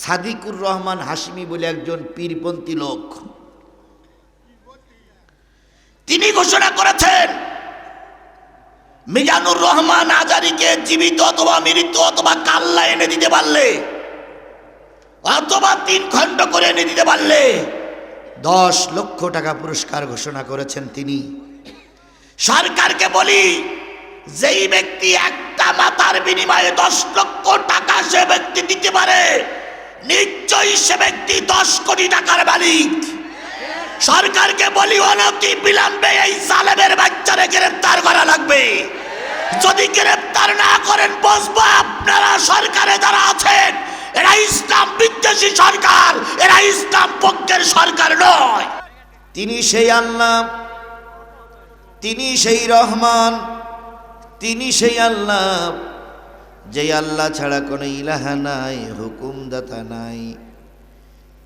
সাদিকুর রহমান হাসিমি বলে একজন পীরপন্থী লোক। তিনি ঘোষণা করেছেন, মিজানুর রহমান আজারিকে জীবিত অথবা মৃত্যু অথবা কাল্লা এনে দিতে পারলে, অথবা তিন খণ্ড করে এনে দিতে পারলে, দশ লক্ষ টাকা পুরস্কার ঘোষণা করেছেন তিনি। সরকারকে বলি, যেই ব্যক্তি একটা মাতার বিনিময়ে দশ লক্ষ টাকা সে ব্যক্তি দিতে পারে নিশ্চয়ই সে ব্যক্তি দশ কোটি টাকার মালিক। সরকারকে বলি, অনতি বিলম্বে এই সালেমের বাচ্চারে গ্রেপ্তার করা লাগবে। যদি গ্রেপ্তার না করেন, বসবো আপনারা, সরকারে যারা আছেন, এরা ইসলাম বিদ্বেষী সরকার, এরা ইসলাম পক্ষের সরকার নয়। তিনি সেই আল্লাহ, তিনি সেই রহমান, তিনি সেই আল্লাহ। যে আল্লাহ ছাড়া কোনো ইলাহা নাই হুকুমদাতা নাই।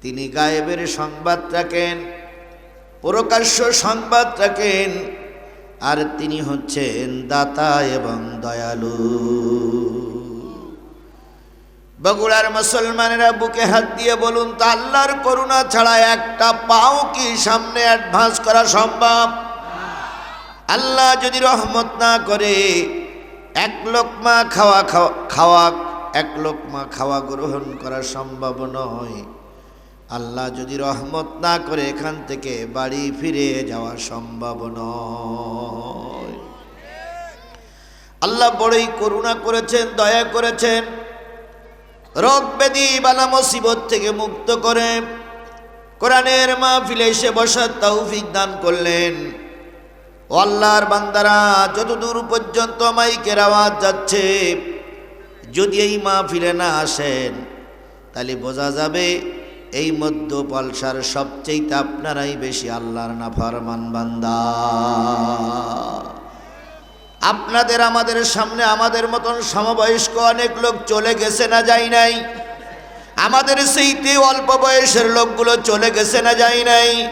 তিনি গায়েবের সংবাদ রাখেন, প্রকাশ্য সংবাদ রাখেন, আর তিনি হচ্ছেন দাতা এবং দয়ালু। বগুড়ার মুসলমানেরা বুকে হাত দিয়ে বলুন, তা আল্লাহর করুণা ছাড়া একটা পাও কি সামনে অ্যাডভান্স করা সম্ভব? আল্লাহ যদি রহমত না করে এক লোকমা খাওয়া খাওয়া খাওয়া, এক লোকমা খাওয়া গ্রহণ করা সম্ভব নয়। আল্লাহ যদি রহমত না করে এখান থেকে বাড়ি ফিরে যাওয়া সম্ভব নয়। আল্লাহ বড়ই করুণা করেছেন, দয়া করেছেন। রোগ ব্যাধি বালা মুসিবত থেকে মুক্ত করে কোরআনের মাহফিলে এসে বসার তৌফিক দান করলেন। আল্লাহর বান্দারা, যতদূর পর্যন্ত মাইকের আওয়াজ যাচ্ছে, যদি এই মা ফিরে না আসেন, তাহলে বোঝা যাবে এই মধ্য পলসার সবচেয়ে আপনারাই বেশি আল্লাহর নাফরমান বান্দা। আপনাদের আমাদের সামনে আমাদের মতন সমবয়স্ক অনেক লোক চলে গেছে না যায় নাই? আমাদের সেইতে অল্প বয়সের লোকগুলো চলে গেছে না যায় নাই?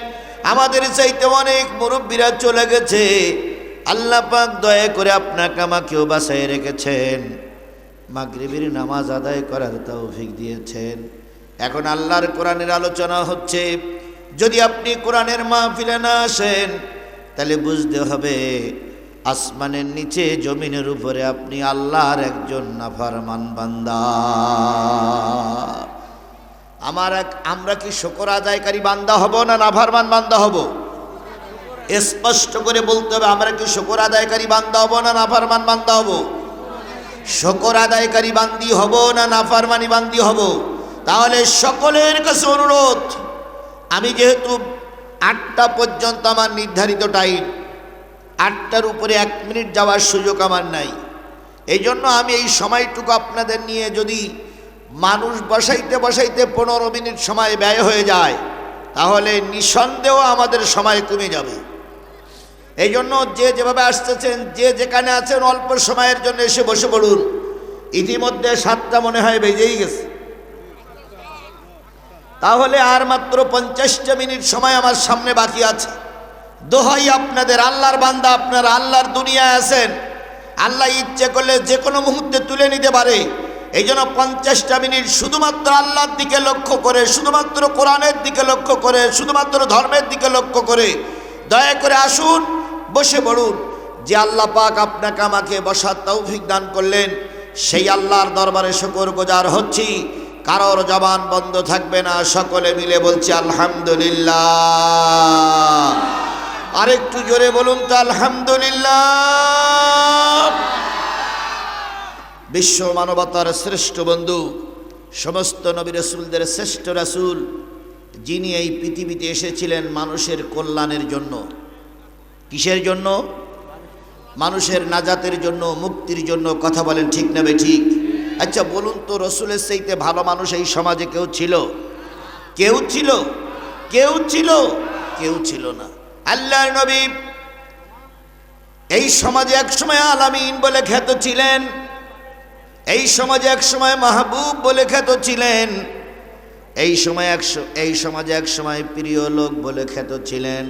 আমাদের চাইতে অনেক মুরব্বীরা চলে গেছে। আল্লাহ পাক দয়া করে আপনাকে আমাকেও বাসায় রেখেছেন। মাগরিবির নামাজ আদায় করার তৌফিক দিয়েছেন। এখন আল্লাহর কোরআনের আলোচনা হচ্ছে, যদি আপনি কোরআনের মাহফিলে না আসেন, তাহলে বুঝতে হবে আসমানের নিচে, জমিনের উপরে আপনি আল্লাহর একজন নাফারমান বান্দা। আমার আমরা কি শকর আদায়কারী বান্দা হব না নাফারমান বান্দা হব? স্পষ্ট করে বলতে হবে, আমরা কি শকর আদায়কারী বান্দা হব না নাফারমান বান্দা হব? শকর আদায়কারী বান্দি হব না নাফারমানি বান্দি হব? তাহলে সকলের কাছে অনুরোধ, আমি যেহেতু আটটা পর্যন্ত আমার নির্ধারিত টাইম আটটার উপরে এক মিনিট যাওয়ার সুযোগ আমার নাই। এই জন্য আমি এই সময়টুকু আপনাদের নিয়ে যদি মানুষ বসাইতে বসাইতে পনেরো মিনিট সময় ব্যয় হয়ে যায়, তাহলে নিঃসন্দেহ আমাদের সময় কমে যাবে। এই জন্য যে যেভাবে আসতেছেন, যে যেখানে আছেন, অল্প সময়ের জন্য এসে বসে পড়ুন। ইতিমধ্যে সাতটা মনে হয় বেজেই গেছে। তাহলে আর মাত্র পঞ্চাশটা মিনিট সময় আমার সামনে বাকি আছে। দোহাই আপনাদের, আল্লাহর বান্দা আপনারা, আল্লাহর দুনিয়ায় আছেন। আল্লাহ ইচ্ছে করলে যে কোনো মুহূর্তে তুলে নিতে পারে। এই জন্য পঞ্চাশটা মিনিট শুধুমাত্র আল্লাহর দিকে লক্ষ্য করে, শুধুমাত্র কোরআনের দিকে লক্ষ্য করে, শুধুমাত্র ধর্মের দিকে লক্ষ্য করে দয়া করে আসুন, বসে পড়ুন। যে আল্লাহ পাক আপনাকে আমাকে বসার তৌফিক দান করলেন, সেই আল্লাহর দরবারে শুকর গোজার হচ্ছি। কারোর জবান বন্ধ থাকবে না, সকলে মিলে বলছি আলহামদুলিল্লাহ। আরেকটু জোরে বলুন তো আলহামদুলিল্লাহ। বিশ্ব মানবতার শ্রেষ্ঠ বন্ধু, সমস্ত নবী রসুলদের শ্রেষ্ঠ রাসূল, যিনি এই পৃথিবীতে এসেছিলেন মানুষের কল্যাণের জন্য। কিসের জন্য? মানুষের নাজাতের জন্য, মুক্তির জন্য কথা বলেন ঠিক নেবে ঠিক? আচ্ছা বলুন তো, রসুলের সেইতে ভালো মানুষ এই সমাজে কেউ ছিল? কেউ ছিল? কেউ ছিল? কেউ ছিল না। আল্লাহর নবী এই সমাজে একসময় আলামিন বলে খ্যাত ছিলেন এই সমাজে এক সময় মাহবুব বলে খ্যাত ছিলেন, এই সময় এক এই সমাজে এক সময় প্রিয় লোক বলে খ্যাত ছিলেন।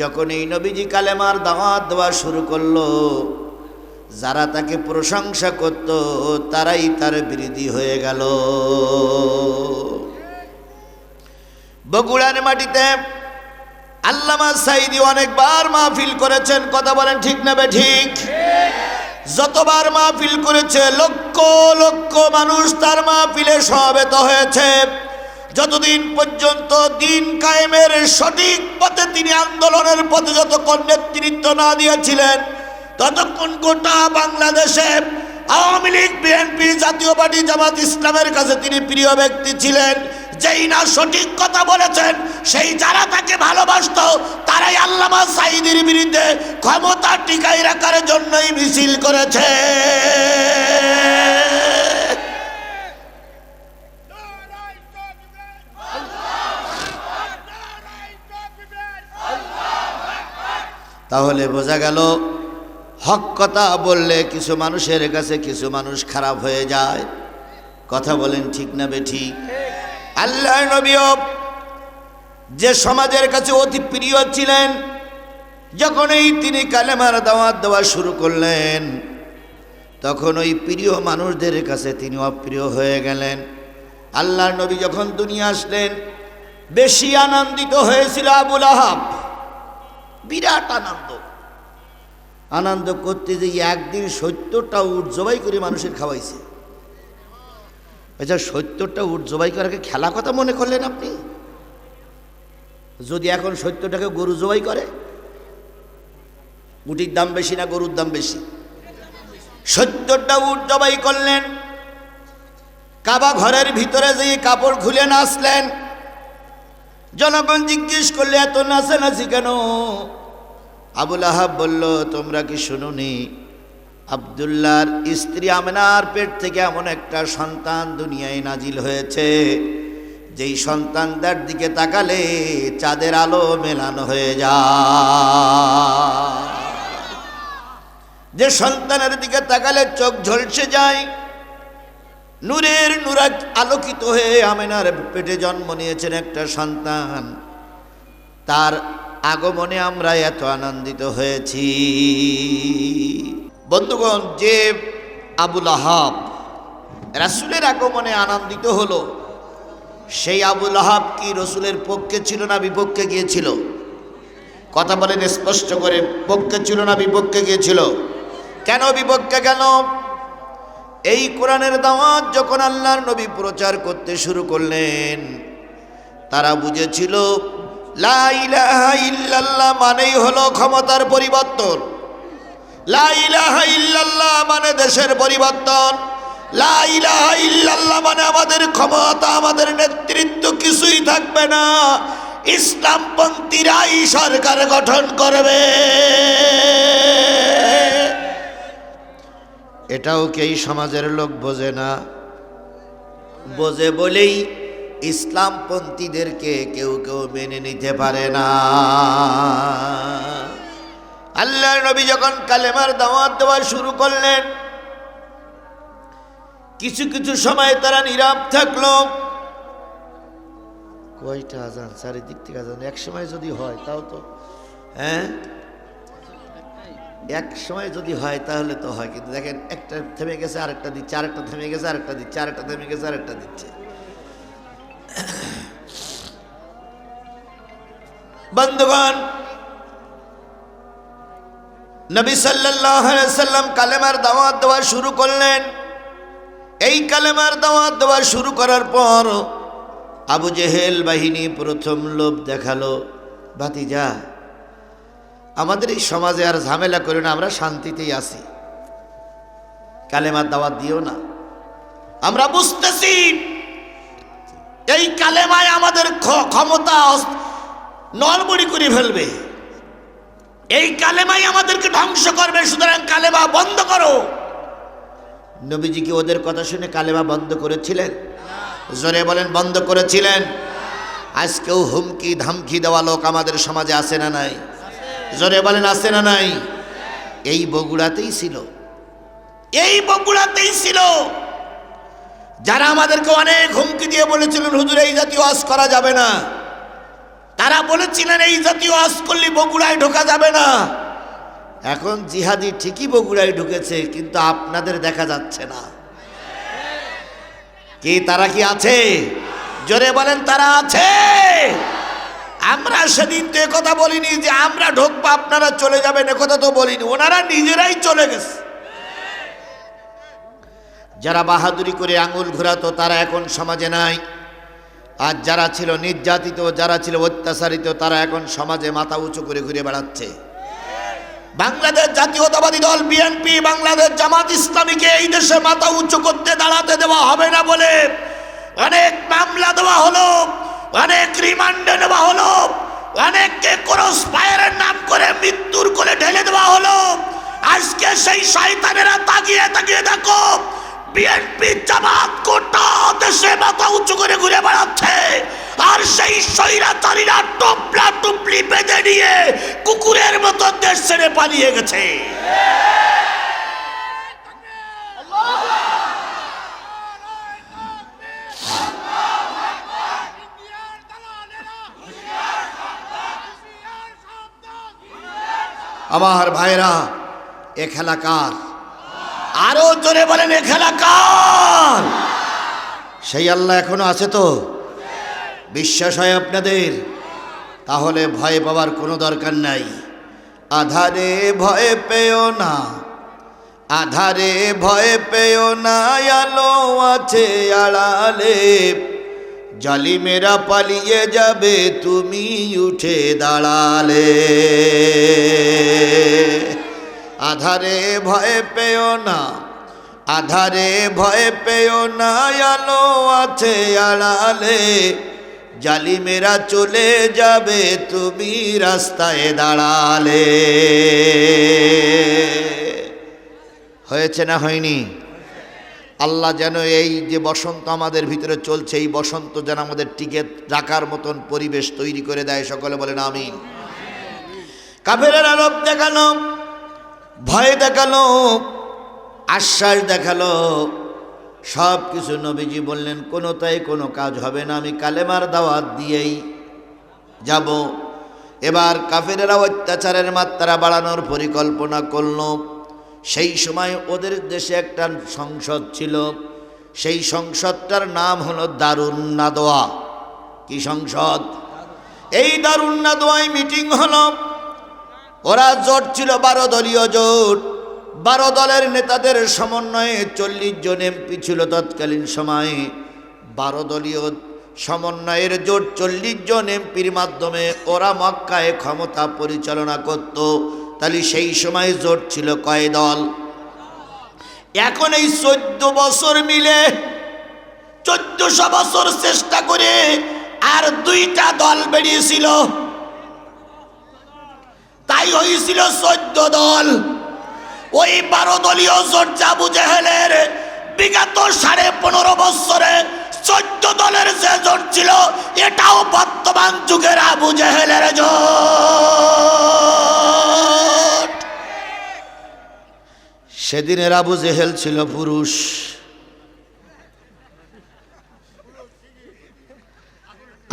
যখন এই নবীজি কালেমার দাওয়াত দেওয়া শুরু করল, যারা তাকে প্রশংসা করত, তারাই তার বিরোধী হয়ে গেল। বগুড়ার মাটিতে আল্লামা সাইদি অনেকবার মাহফিল করেছেন, কথা বলেন ঠিক না বে ঠিক? যতবার মাহফিল করেছে, লক্ষ লক্ষ মানুষ তার মাহফিলে সমবেত হয়েছে। যতদিন পর্যন্ত দিন কায়েমের সঠিক পথে তিনি আন্দোলনের পথে যতক্ষণ নেতৃত্ব না দিয়েছিলেন, ততক্ষণ গোটা বাংলাদেশে আওয়ামী লীগ, বিএনপি, জাতীয় পার্টি, জামাত ইসলামের কাছে তিনি প্রিয় ব্যক্তি ছিলেন। যেই না সঠিক কথা বলেছেন, সেই যারা তাকে ভালোবাসত, তারাই আল্লামা সাইদির বিরুদ্ধে ক্ষমতা টিকাই রাখার জন্যই মিছিল করেছে। তাহলে বোঝা গেল, হক কথা বললে কিছু মানুষের কাছে কিছু মানুষ খারাপ হয়ে যায়। কথা বলেন ঠিক না বে ঠিক? আল্লাহ নবীও যে সমাজের কাছে অতি প্রিয় ছিলেন যখন এই তিনি কালেমার দাওয়াত দেওয়া শুরু করলেন, তখন ওই প্রিয় মানুষদের কাছে তিনি অপ্রিয় হয়ে গেলেন। আল্লাহ নবী যখন দুনিয়া আসলেন, বেশি আনন্দিত হয়েছিল আবুল আহাব। বিরাট আনন্দ। আনন্দ করতে যে একদিন সত্তরটা উট জবাই করে মানুষের খাওয়াইছে। আচ্ছা সত্তরটা উট জবাই করাকে খেলা কথা মনে করলেন আপনি? যদি এখন সত্তরটাকে গরু জবাই করে উটির দাম বেশি না গরুর দাম বেশি? সত্তরটা উট জবাই করলেন, কাবা ঘরের ভিতরে যেয়ে কাপড় খুলে নাচলেন। জনগণ জিজ্ঞেস করলে, এত নাচে নাচি কেন? আবুল আহাব বলল, তোমরা কি শুনুনি? আবদুল্লাহর স্ত্রী আমেনার পেট থেকে এমন একটা সন্তান দুনিয়ায় নাজিল হয়েছে। যেই সন্তানদের দিকে তাকালে চাঁদের আলো মেলানো হয়ে যায়। যে সন্তানের দিকে তাকালে চোখ ঝলসে যায়। নূরের নূরা আলোকিত হয়ে আমেনার পেটে জন্ম নিয়েছেন একটা সন্তান। তার আগমনে আমরা এত আনন্দিত হয়েছি। বন্ধুগণ, যে আবুল আহাব রাসুলের আগমনে আনন্দিত হলো, সেই আবুল আহাব কি রসুলের পক্ষে ছিল না বিপক্ষে গিয়েছিল? কথা বলেন, স্পষ্ট করে পক্ষে ছিল না বিপক্ষে গিয়েছিল। কেন বিপক্ষে কেন এই কোরআনের দাওয়াত যখন আল্লাহর নবী প্রচার করতে শুরু করলেন, তারা বুঝেছিল, লা ইলাহা ইল্লাল্লাহ মানেই হলো ক্ষমতার পরিবর্তন। মানে দেশের পরিবর্তন। মানে আমাদের ক্ষমতা, আমাদের নেতৃত্ব, কিছুই থাকবে না। ইসলামপন্থীরাই সরকার গঠন করবে। এটাও কি এই সমাজের লোক বোঝে না? বোঝে বলেই ইসলামপন্থীদেরকে কেউ কেউ মেনে নিতে পারে না। আল্লাহ নবী যখন কালেমার দাওয়াত দেওয়া শুরু করলেন, কিছু কিছু সময় তারা নীরব থাকল। কয়টা আজান? চারিদিক থেকে আজান। এক সময় যদি হয়, তাও তো হ্যাঁ? এক সময় যদি হয়, তাহলে তো হয়। কিন্তু দেখেন, একটা থেমে গেছে, আরেকটা দিচ্ছে, আরেকটা থেমে গেছে, আরেকটা দিচ্ছে, আরেকটা থেমে গেছে, আরেকটা দিচ্ছে। বন্ধুগণ নবী সাল্লাম কালেমার দাওয়াত দেওয়া শুরু করলেন। এই কালেমার দাওয়াত দেওয়া শুরু করার পর আবু জেহেল বাহিনী প্রথম লোভ দেখাল, ভাতিজা, আমাদের এই সমাজে আর ঝামেলা করি না, আমরা শান্তিতেই আছি। কালেমার দাওয়াত দিও না। আমরা বুঝতেছি, এই কালেমায় আমাদের ক্ষমতা নড়বড়ি করে ফেলবে। এই কালেমাই আমাদেরকে ধ্বংস করবে, সুতরাং কালেমা বন্ধ করো। নবীজি কি ওদের কথা শুনে কালেমা বন্ধ করেছিলেন? জোরে বলেন, বন্ধ করেছিলেন। আজকেও হুমকি, ধামকি দেওয়া লোক আমাদের সমাজে আছে না নাই? জোরে বলেন, আছে না নাই? এই বগুড়াতেই ছিল। এই বগুড়াতেই ছিল। যারা আমাদেরকে অনেক হুমকি দিয়ে বলেছিলেন, হুজুর, এই জাতীয় আজ করা যাবে না। তারা বলেছিলেন, এই জাতীয় আজ করলে বগুড়ায় ঢোকা যাবে না। এখন জিহাদি ঠিকই বগুড়ায় ঢুকেছে, কিন্তু আপনাদের দেখা যাচ্ছে না। কি তারা কি আছে? জোরে বলেন, তারা আছে। আমরা সেদিন তো কথা বলিনি যে আমরা ঢুকবো, আপনারা চলে যাবেন কথা তো বলিনি। ওনারা নিজেরাই চলে গেছে। যারা বাহাদুরি করে আঙুল ঘোরাতো, তারা এখন সমাজে নাই। আর যারা ছিল নির্যাতিত, যারা ছিল অত্যাচারিত, তারা এখন সমাজে মাথা উঁচু করে ঘুরে বেড়াচ্ছে। বাংলাদেশ জাতীয়তাবাদী দল বিএনপি বাংলাদেশ জামাত ইসলামীকে এই দেশে মাথা উঁচু করতে দাঁড়াতে দেওয়া হবে না বলে অনেক মামলা দেওয়া হলো, অনেক রিমান্ডে নেওয়া হলো, অনেককে ক্রস ফায়ারের নাম করে মৃত্যুর কোলে ঢেলে দেওয়া হলো। আজকে সেই শয়তানেরা তাকিয়ে তাকিয়ে দেখো বিএনপি জামাত গোটা দেশে মাথা উঁচু করে ঘুরে বেড়াচ্ছে। আর সেই স্বৈরাচারীরা টপলা টুপলি বেঁধে নিয়ে কুকুরের মতো দেশ ছেড়ে পালিয়ে গেছে। আমার ভাইরা, এ খেলা আরও জোরে বলেন, এ খেলা কার? সেই আল্লাহ এখনও আছে তো? বিশ্বাস হয় আপনাদের? তাহলে ভয় পাওয়ার কোনো দরকার নাই। আধারে ভয় পেও না, আধারে ভয় পেও না, আলো আছে আড়ালে। জালিমেরা পালিয়ে যাবে, তুমি উঠে দাঁড়ালে। আধারে ভয় পেও না, আধারে ভয় পেও না, আলো আছে আড়ালে। জালিমেরা চলে যাবে, তুমি রাস্তায় দাঁড়ালে। হয়েছে না হয়নি? আল্লাহ যেন এই যে বসন্ত আমাদের ভিতরে চলছে, এই বসন্ত যেন আমাদের টিকে রাখার মতন পরিবেশ তৈরি করে দেয়, সকলে বলেন আমিন। কাফেরের আলোপ দেখানো ভয় দেখাল, আশ্বাস দেখাল। সব কিছু নবীজি বললেন, কোনোটাই কোনো কাজ হবে না, আমি কালেমার দাওয়াত দিয়েই যাব। এবার কাফেরেরা অত্যাচারের মাত্রা বাড়ানোর পরিকল্পনা করল। সেই সময় ওদের দেশে একটা সংসদ ছিল। সেই সংসদটার নাম হলো দারুণ নাদোয়া কি সংসদ? এই দারুণ নাদোয়ায় মিটিং হলো। ওরা জোট ছিল বারো দলীয় জোট। বারো দলের নেতাদের সমন্বয়ে চল্লিশ জন এমপি ছিল তৎকালীন সময়ে। বারো দলীয় সমন্বয়ের জোট চল্লিশ জন এমপির মাধ্যমে ওরা মক্কায় ক্ষমতা পরিচালনা করত। তাহলে সেই সময় জোট ছিল কয় দল? এখন এই চোদ্দ বছর মিলে চোদ্দশো বছর চেষ্টা করে আর দুইটা দল বেরিয়েছিল। তাই হয়েছিল চোদ্দ দল। ওই বারো দলীয় জোট জাবু জেহেলের বিগত সাড়ে পনেরো বছরে চোদ্দ দলের যে জোট ছিল, এটাও বর্তমান যুগের আবু জেহেলের জোট সেদিনের আবু জেহেল ছিল পুরুষ।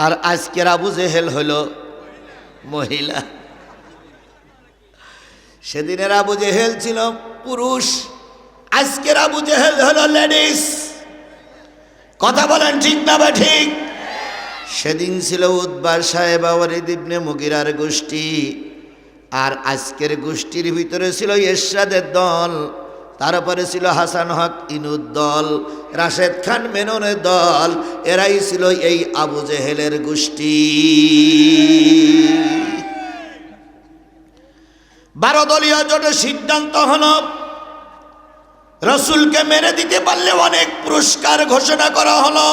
আর আজকের আবু জেহেল হলো মহিলা। সেদিনের আবু জেহেল ছিল পুরুষ। আজকের আবু জেহেল হলো লেডিস। কথা বলেন ঠিক না বা ঠিক? সেদিন ছিল উদ্বার সাহেব আওয়ারিদ মুগিরার গোষ্ঠী। আর আজকের গোষ্ঠীর ভিতরে ছিল এরশাদের দল, তারপরে ছিল হাসান হক ইনুদ দল, রাশেদ খান মেননের দল, এরাই ছিল এই আবু জেহেলের গোষ্ঠী। বারো দলীয় জোটের সিদ্ধান্ত হল, রসুলকে মেরে দিতে পারলে অনেক পুরস্কার ঘোষণা করা হলো।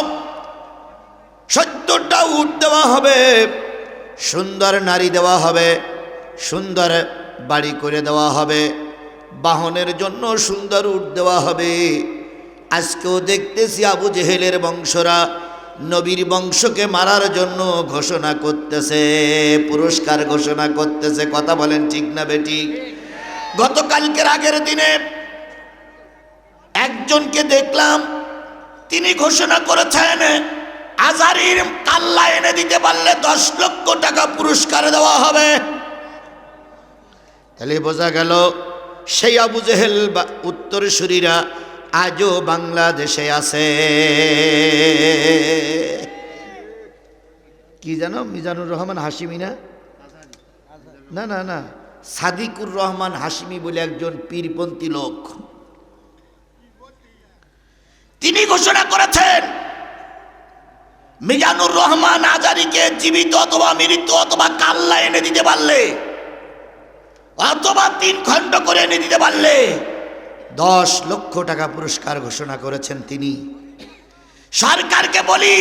সত্তরটা উট দেওয়া হবে, সুন্দর নারী দেওয়া হবে, সুন্দর বাড়ি করে দেওয়া হবে, বাহনের জন্য সুন্দর উট দেওয়া হবে। আজকেও দেখতেছি আবু জেহেলের বংশরা নবীর বংশকে মারার জন্য ঘোষণা করতেছে, পুরস্কার ঘোষণা করতেছে। কথা বলেন ঠিক না বেটি? গতকালকের আগের দিনে একজনকে দেখলাম, তিনি ঘোষণা করেছেন, আজারির কাল্লা এনে দিতে পারলে দশ লক্ষ টাকা পুরস্কার দেওয়া হবে। তাহলে বোঝা গেল, সেই আবু জেহেল বা উত্তরসূরিরা আজও বাংলাদেশে আছে। কি জানো? মিজানুর রহমান হাসিমি না? না না না। সাদিকুর রহমান হাসিমি বলে একজন পীরপন্থী লোক। তিনি ঘোষণা করেছেন, মিজানুর রহমান আজারিকে জীবিত অথবা মৃত্যু অথবা কাল্লা এনে দিতে পারলে, অথবা তিন খণ্ড করে এনে দিতে পারলে দশ লক্ষ টাকা পুরস্কার ঘোষণা করেছেন তিনি। সরকারকে বলি,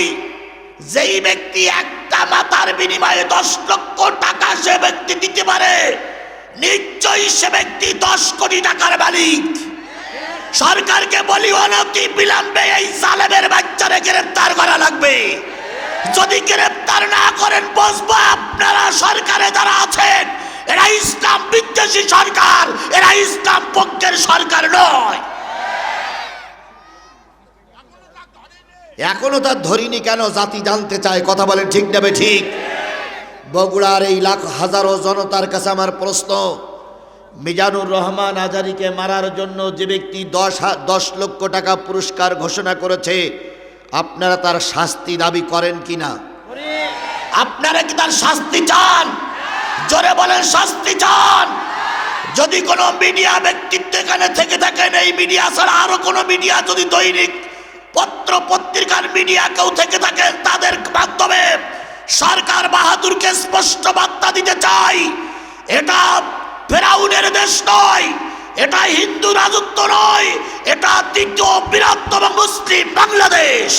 যেই ব্যক্তি একটা মাতার বিনিময়ে দশ লক্ষ টাকা সে ব্যক্তি দিতে পারে, নিশ্চয়ই সে ব্যক্তি দশ কোটি টাকার মালিক। সরকারকে বলি, অনতি বিলম্বে এই সালেমের বাচ্চারে গ্রেপ্তার করা লাগবে। যদি গ্রেপ্তার না করেন, বসবো আপনারা, সরকারে যারা আছেন এরা ইসলাম বিদ্বেষী সরকার। এরা ইসলাম পক্ষের সরকার নয়। এখনও তার ধরিনি কেন? জাতি জানতে চায় কথা বলেন ঠিক নেবে ঠিক? বগুড়ার এই লাখ হাজারো জনতার কাছে আমার প্রশ্ন মিজানুর রহমান আজারিকে মারার জন্য যে ব্যক্তি দশ দশ লক্ষ টাকা পুরস্কার ঘোষণা করেছে আপনারা তার শাস্তি দাবি করেন কি না আপনারা কি তার শাস্তি চান? জোরে বলেন, শাস্তি চান। যদি কোনো মিডিয়া ব্যক্তিত্ব এখানে থেকে থাকেন, এই মিডিয়া ছাড়া আরও কোনো মিডিয়া যদি দৈনিক পত্র পত্রিকার মিডিয়া কেউ থেকে থাকেন, তাদের মাধ্যমে সরকার বাহাদুরকে স্পষ্ট বার্তা দিতে চাই। এটা ফেরাউনের দেশ নয়, এটা হিন্দু রাজত্ব নয়, এটা দ্বিতীয় বৃহত্তম মুসলিম বাংলাদেশ।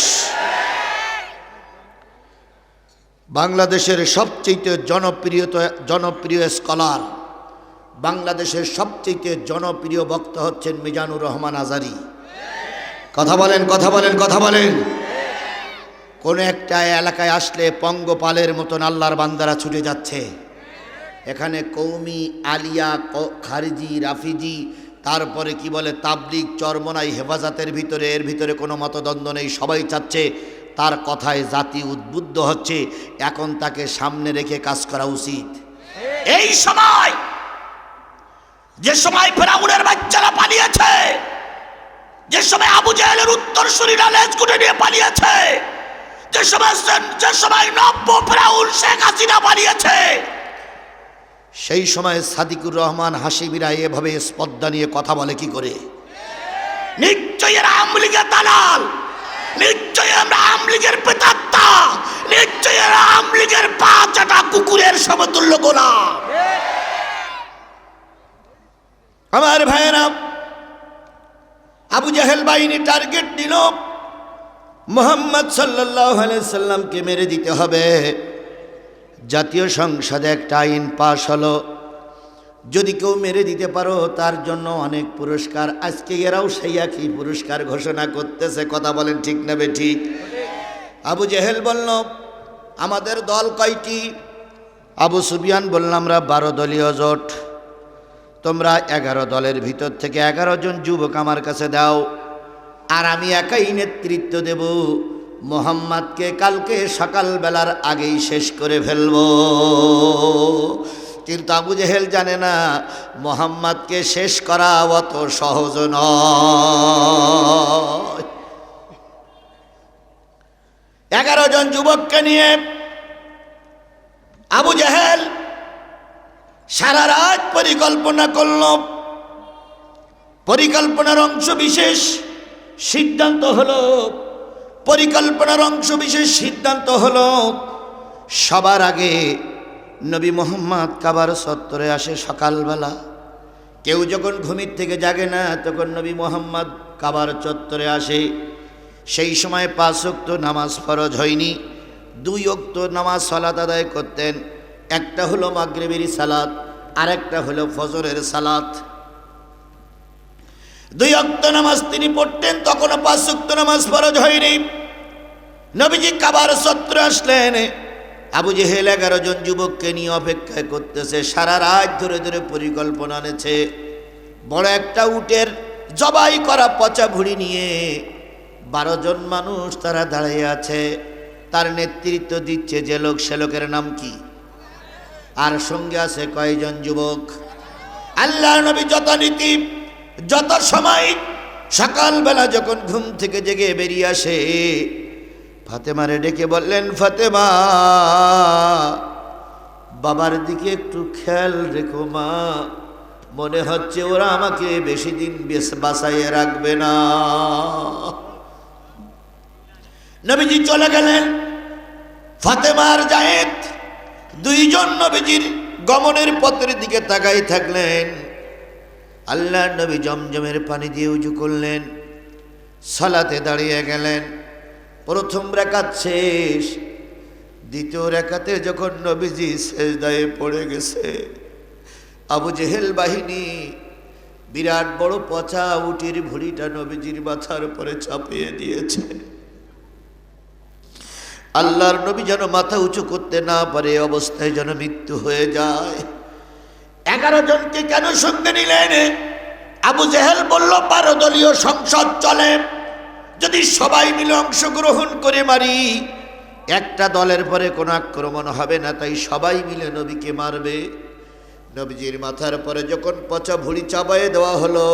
বাংলাদেশের সবচেয়ে জনপ্রিয় জনপ্রিয় স্কলার, বাংলাদেশের সবচেয়ে জনপ্রিয় বক্তা হচ্ছেন মিজানুর রহমান আজারি। কথা বলেন কথা বলেন কথা বলেন। কোন একটা এলাকায় আসলে পঙ্গপালের মতন আল্লাহর বান্দারা ছুটে যাচ্ছে। এখানে কৌমি, আলিয়া খারিজি, রাফিজি, তারপরে কি বলে তাবলিক চরমনাই, হেফাজতের ভিতরে, এর ভিতরে কোনো মতদ্বন্দ্ব নেই। সবাই চাচ্ছে তার কথায় জাতি উদ্বুদ্ধ হচ্ছে, এখন তাকে সামনে রেখে কাজ করা উচিত। এই সময়, যে সময় ফেরাউনের বাচ্চারা পালিয়েছে, যে সময় আবু জাহেলের উত্তর শরীরা লেজ গুটে নিয়ে পালিয়েছে, যে সময় যে সময় নব্য ফেরাউন শেখ হাসিনা পালিয়েছে, সেই সময় সাদিকুর রহমান হাসিবিরা এভাবে স্পর্ধা নিয়ে কথা বলে কি করে? নিশ্চয়ই এরা আমলিগের দালাল। নিশ্চয়ই আমরা আমলিগের পেতাত্তা নিশ্চয়ই এরা আমলিগের পা চাটা কুকুরের সমতুল্য গোলাম। আমার ভাইয়েরা, আবু জাহেল বাহিনী টার্গেট নিল। মোহাম্মদ সাল্লাহ সাল্লামকে মেরে দিতে হবে। জাতীয় সংসদে একটা আইন পাশ হলো। যদি কেউ মেরে দিতে পারো, তার জন্য অনেক পুরস্কার। আজকে এরাও সেই একই পুরস্কার ঘোষণা করতেছে। কথা বলেন ঠিক নেবে ঠিক আবু জেহেল বলল, আমাদের দল কয়টি? আবু সুবিয়ান বললাম আমরা বারো দলীয় জোট। তোমরা এগারো দলের ভিতর থেকে এগারো জন যুবক আমার কাছে দাও। আর আমি একাই নেতৃত্ব দেব। মোহাম্মদকে কালকে সকালবেলার আগেই শেষ করে ফেলব। কিন্তু আবু জেহেল জানে না, মোহাম্মদকে শেষ করা অত সহজ নয়। এগারো জন যুবককে নিয়ে আবু জেহেল সারা রাত পরিকল্পনা করল। পরিকল্পনার অংশ বিশেষ সিদ্ধান্ত হলো, পরিকল্পনার অংশ বিশেষ সিদ্ধান্ত হলো, সবার আগে নবী মোহাম্মদ কাবার সত্তরে আসে সকালবেলা। কেউ যখন ঘুমির থেকে জাগে না, তখন নবী মোহাম্মদ কাবার চত্বরে আসে। সেই সময় পাঁচ অক্ত নামাজ ফরজ হয়নি। দুই অক্ত নামাজ সালাত আদায় করতেন। একটা হলো মাগরেবেরি সালাত, আরেকটা হলো ফজরের সালাত। দুই অক্ত নামাজ তিনি পড়তেন, তখনও পাঁচ অক্ত নামাজ ফরজ হয়নি। নবীজি কাবার সত্র আসলেন আবু জেহেল এগারো জন যুবককে নিয়ে অপেক্ষা করতেছে, সারা রাত ধরে ধরে পরিকল্পনা এনেছে। বড় একটা উটের জবাই করা পচা ভুড়ি নিয়ে বারো জন মানুষ তারা দাঁড়িয়ে আছে। তার নেতৃত্ব দিচ্ছে যে লোক, সে লোকের নাম কি? আর সঙ্গে আছে কয়জন যুবক? আল্লাহ নবী যত নীতি, যত সময় সকালবেলা যখন ঘুম থেকে জেগে বেরিয়ে আসে ফাতেমারে ডেকে বললেন, ফাতেমা, বাবার দিকে একটু খেয়াল রেখো মা। মনে হচ্ছে ওরা আমাকে বেশি দিন বেশ বাসাইয়ে রাখবে না। নবীজি চলে গেলেন। ফাতেমার জায়েদ দুইজন নবীজির গমনের পথের দিকে তাকাই থাকলেন। আল্লাহ নবী জমজমের পানি দিয়ে উজু করলেন, সালাতে দাঁড়িয়ে গেলেন। প্রথম রেখাত শেষ। দ্বিতীয় রেখাতে যখন নবীজি শেষদায়ে পড়ে গেছে, আবু জেহেল বাহিনী বিরাট বড় পচা উটির ভুড়িটা নবীজির মাথার উপরে চাপিয়ে দিয়েছে। আল্লাহর নবী যেন মাথা উঁচু করতে না পারে অবস্থায় যেন মৃত্যু হয়ে যায়। এগারো জনকে কেন সঙ্গে নিলেন? আবু জেহেল বলল পারদলীয় সংসদ চলে। যদি সবাই মিলে অংশগ্রহণ করে মারি, একটা দলের পরে কোনো আক্রমণ হবে না, তাই সবাই মিলে নবীকে মারবে। নবীজির মাথার পরে যখন পচা ভুড়ি চাপায়ে দেওয়া হলো,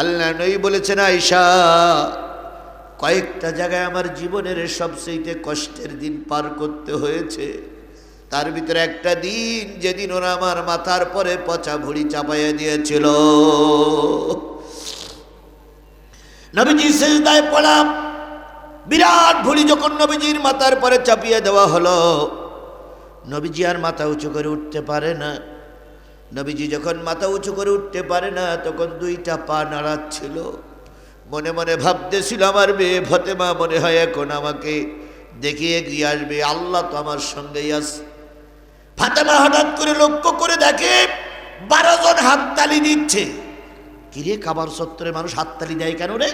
আল্লাহ নই বলেছেন আইসা কয়েকটা জায়গায় আমার জীবনের সবচেয়ে কষ্টের দিন পার করতে হয়েছে। তার ভিতরে একটা দিন যেদিন ওরা আমার মাথার পরে পচা ভুড়ি চাপাইয়া দিয়েছিল। নবীজি সেজদায় পড়াম বিরাট ভুড়ি যখন নবীজির মাথার পরে চাপিয়ে দেওয়া হলো। নবীজি আর মাথা উঁচু করে উঠতে পারে না। নবীজি যখন মাথা উঁচু করে উঠতে পারে না, তখন দুইটা পা নাড়াচ্ছিল। মনে মনে ভাবতেছিল, আমার মেয়ে ফতেমা মনে হয় এখন আমাকে দেখিয়ে গিয়ে আসবে। আল্লাহ তো আমার সঙ্গেই আছে। ফাতেমা হঠাৎ করে লক্ষ্য করে দেখে বারো জন হাততালি দিচ্ছে। কিরে, কাবার সত্তরে মানুষ হাততালি দেয় কেন রে?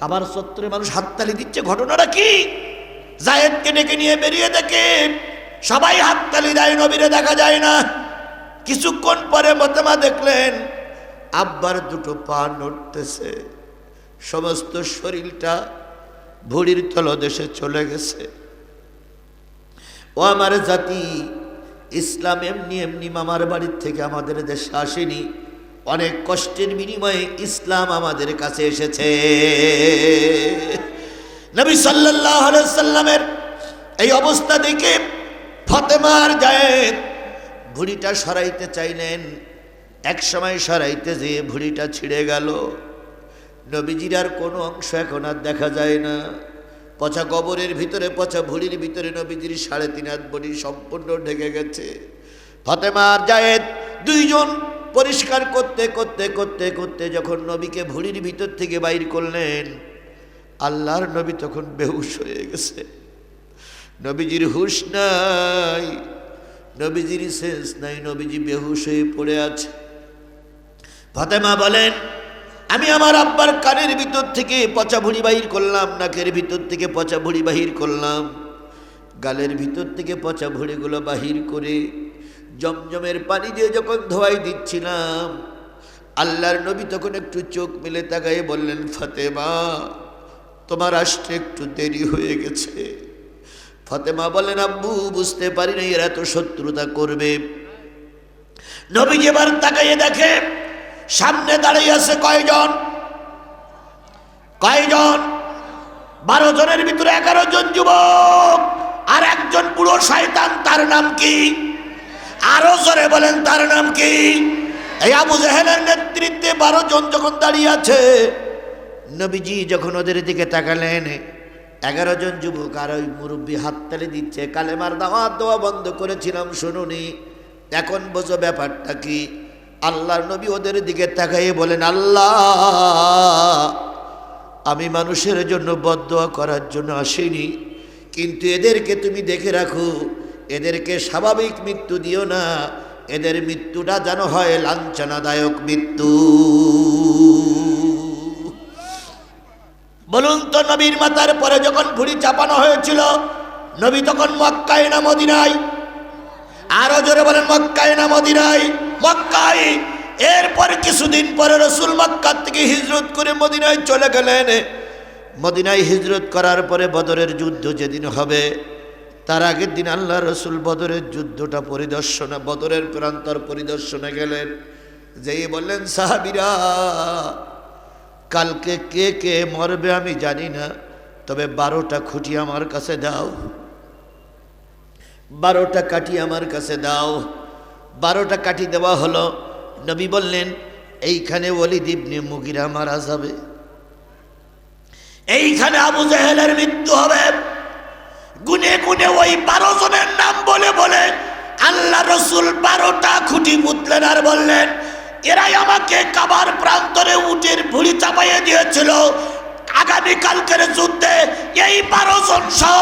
কাবার সত্তরে মানুষ হাততালি দিচ্ছে, ঘটনাটা কি? জায়েদকে ডেকে নিয়ে বেরিয়ে দেখে সবাই হাততালি দেয়, নবীরে দেখা যায় না। কিছুক্ষণ পরে মতেমা দেখলেন, আব্বার দুটো পা নড়তেছে। সমস্ত শরীরটা ভুড়ির তলদেশে চলে গেছে। ও আমার জাতি, ইসলাম এমনি এমনি মামার বাড়ির থেকে আমাদের দেশে আসেনি। অনেক কষ্টের বিনিময়ে ইসলাম আমাদের কাছে এসেছে। নবী সাল্লাহ সাল্লামের এই অবস্থা দেখে ফতেমার জায়েদ ভুড়িটা সরাইতে চাইলেন। এক সময় সরাইতে যেয়ে ভুড়িটা ছিঁড়ে গেল। নবীজির আর কোনো অংশ এখন আর দেখা যায় না। পচা কবরের ভিতরে, পচা ভুড়ির ভিতরে নবীজির সাড়ে তিন হাত বডি সম্পূর্ণ ঢেকে গেছে। ফতেমার জায়েদ দুইজন পরিষ্কার করতে করতে করতে করতে যখন নবীকে ভুড়ির ভিতর থেকে বাইর করলেন, আল্লাহর নবী তখন বেহুশ হয়ে গেছে। নবীজির হুশ নাই, নবীজির সেন্স নাই, নবীজি বেহুশ হয়ে পড়ে আছে। ফাতেমা বলেন, আমি আমার আব্বার কানের ভিতর থেকে পচা ভুড়ি বাহির করলাম, নাকের ভিতর থেকে পচা ভুড়ি বাহির করলাম। গালের ভিতর থেকে পচা ভুড়িগুলো বাহির করে জমজমের পানি দিয়ে যখন ধোয়াই দিচ্ছিলাম, আল্লাহর নবী তখন একটু চোখ মেলে তাকায়ে বললেন, ফাতেমা, তোমার আসতে একটু দেরি হয়ে গেছে। ফাতেমা বলেন আব্বু, বুঝতে পারি না এরা তো শত্রুতা করবে। নবী এবার তাকাইয়ে দেখে, সামনে দাঁড়িয়ে আছে কয়জন? কয়জন? বারো জনের ভিতরে এগারো জন যুবক, আর একজন বুড়ো শয়তান, তার নাম কি? আরও জোরে বলেন, তার নাম কি? এই আবু জাহেলের নেতৃত্বে বারো জন যখন দাঁড়িয়ে আছে, নবীজি যখন ওদের দিকে তাকালেন, এগারো জন যুবক আর ওই মুরব্বী হাততালি দিচ্ছে, কালেমার দাওয়াত দেওয়া বন্ধ করেছিলাম, শুনুনি এখন বোঝো ব্যাপারটা কি? আল্লাহর নবী ওদের দিকে তাকাইয়ে বলেন, আল্লাহ, আমি মানুষের জন্য বদোয়া করার জন্য আসিনি। কিন্তু এদেরকে তুমি দেখে রাখো এদেরকে স্বাভাবিক মৃত্যু দিও না। এদের মৃত্যুটা যেন হয় লাঞ্ছনাদায়ক মৃত্যু। বলুন তো নবীর মাতার পরে যখন ভুড়ি চাপানো হয়েছিল, নবী তখন মক্কায় না মদিনায়? আরও জোরে বলেন, মক্কায় না মদিনায়? মক্কায়। এরপর কিছুদিন পরে রসুল মক্কার থেকে হিজরত করে মদিনায় চলে গেলেন। মদিনায় হিজরত করার পরে বদরের যুদ্ধ যেদিন হবে তার আগের দিন আল্লাহ রসুল বদরের যুদ্ধটা পরিদর্শনে, বদরের প্রান্তর পরিদর্শনে গেলেন। যেই বললেন, সাহাবিরা, কালকে কে কে মরবে আমি জানি না, তবে বারোটা খুঁটি আমার কাছে দাও। বারোটা কাঠি আমার কাছে দাও। বারোটা কাঠি দেওয়া হলো। নবী বললেন, এইখানে ওলিদ ইবনে মুগিরা মারা যাবে। এইখানে আবু জেহেলের মৃত্যু হবে। গুনে গুনে ওই বারো জনের নাম বলে বলে আল্লাহ রসুল বারোটা খুঁটি পুতলেন আর বললেন, এরাই আমাকে কাবার প্রান্তরে উটের ভুড়ি চাপাইয়ে দিয়েছিল। আগামীকালকের যুদ্ধে এই বারো জন সহ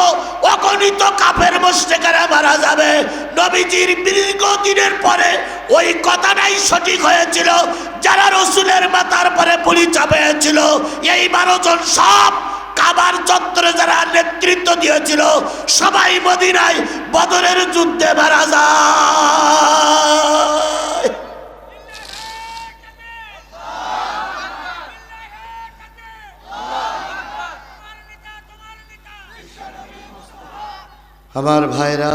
অগণিত কাপের মোস্টেকারা মারা যাবে। নবীজির দীর্ঘ দিনের পরে ওই কথাটাই সঠিক হয়েছিল, যারা রসুলের মাথার পরে পুলি চাপিয়েছিল এই বারো জন সব কাবার চত্বরে যারা নেতৃত্ব দিয়েছিল, সবাই মদিনায় বদরের যুদ্ধে মারা যায়। আমার ভাইরা,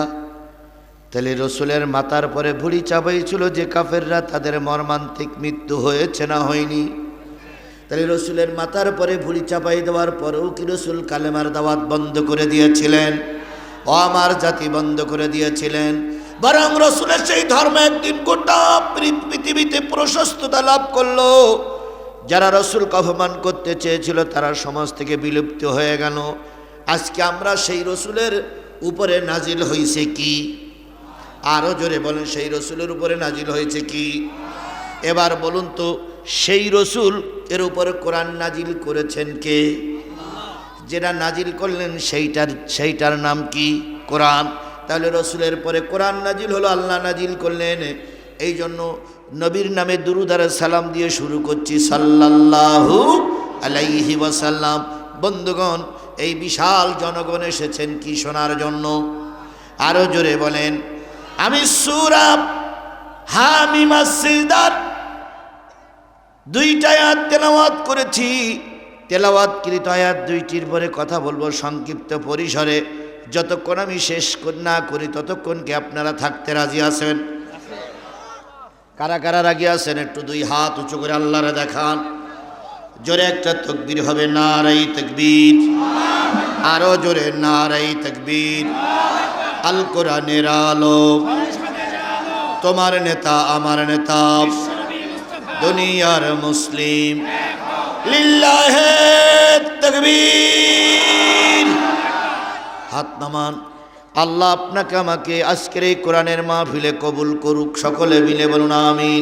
তাহলে রসুলের মাতার পরে ভুড়ি চাপাইছিল যে কাফেররা, তাদের মর্মান্তিক মৃত্যু হয়েছে না হয়নি? তাহলে রসুলের মাথার পরে ভুড়ি চাপাই দেওয়ার পরেও কি রসুল কালেমার দাওয়াত বন্ধ করে দিয়েছিলেন? ও আমার জাতি বন্ধ করে দিয়েছিলেন। বরং রসুলের সেই ধর্ম একদিন গোটা পৃথিবীতে প্রশস্ততা লাভ করল। যারা রসুলকে অপমান করতে চেয়েছিল, তারা সমাজ থেকে বিলুপ্ত হয়ে গেল। আজকে আমরা সেই রসুলের উপরে নাজিল হয়েছে কি? আরও জোরে বলেন, সেই রসুলের উপরে নাজিল হয়েছে কি? এবার বলুন তো সেই রসুল এর উপরে কোরআন নাজিল করেছেন কে? যেটা নাজিল করলেন সেইটার সেইটার নাম কি? কোরআন। তাহলে রসুলের পরে কোরআন নাজিল হলো, আল্লাহ নাজিল করলেন। এই জন্য নবীর নামে দুরুদারে সালাম দিয়ে শুরু করছি। সাল্লাল্লাহু আলাইহি ওয়াসাল্লাম। বন্ধুগণ, এই বিশাল জনগণ এসেছেন কি শোনার জন্য? আরও জোরে বলেন, আমি সুরাব হামিমা সিলদার দুইটা আয়াত তেলাওয়াত করেছি। তেলাওয়াতকৃত আয়াত দুইটির পরে কথা বলব সংক্ষিপ্ত পরিসরে। যতক্ষণ আমি শেষ না করি ততক্ষণ কি আপনারা থাকতে রাজি আছেন? কারা কারা রাজি আছেন? একটু দুই হাত উঁচু করে আল্লাহরে দেখান। জোরে একটা তকবীর হবে, নারাই তকবীর। আরও জোরে, নারাই তকবীর। আল কোরআনের আলো। তোমার নেতা, আমার নেতা। দুনিয়ার মুসলিম। লিল্লাহে তকবীর। হাত নামান। আল্লাহ আপনাকে আমাকে আজকের এই কোরআনের মাহফিলে কবুল করুক সকলে মিলে বলুন আমিন।